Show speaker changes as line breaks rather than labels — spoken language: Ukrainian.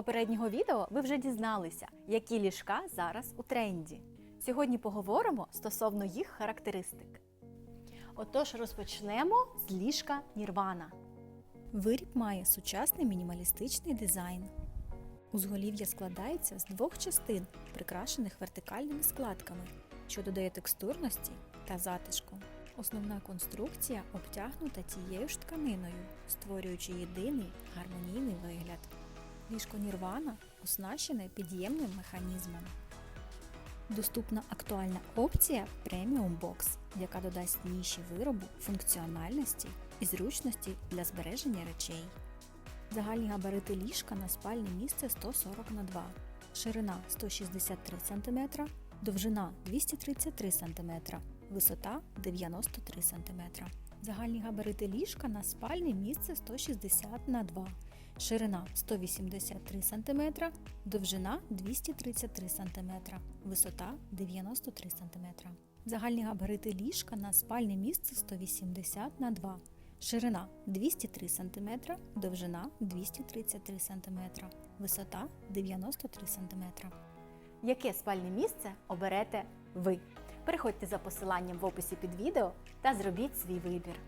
попереднього відео ви вже дізналися, які ліжка зараз у тренді. Сьогодні поговоримо стосовно їх характеристик. Отож, розпочнемо з ліжка Нірвана. Виріб має сучасний мінімалістичний дизайн. Узголів'я складається з двох частин, прикрашених вертикальними складками, що додає текстурності та затишку. Основна конструкція обтягнута тією ж тканиною, створюючи єдиний гармонійний вигляд. Ліжко Нірвана оснащене під'ємним механізмом. Доступна актуальна опція Premium Box, яка додасть ніші виробу функціональності і зручності для збереження речей. Загальні габарити ліжка на спальне місце 140 на 2, ширина 163 см, довжина 233 см, висота 93 см. Загальні габарити ліжка на спальне місце 160 на 2, ширина 183 см, довжина 233 см, висота 93 см. Загальні габарити ліжка на спальне місце 180 на 2, ширина 203 см, довжина 233 см, висота 93 см. Яке спальне місце оберете ви? Переходьте за посиланням в описі під відео та зробіть свій вибір.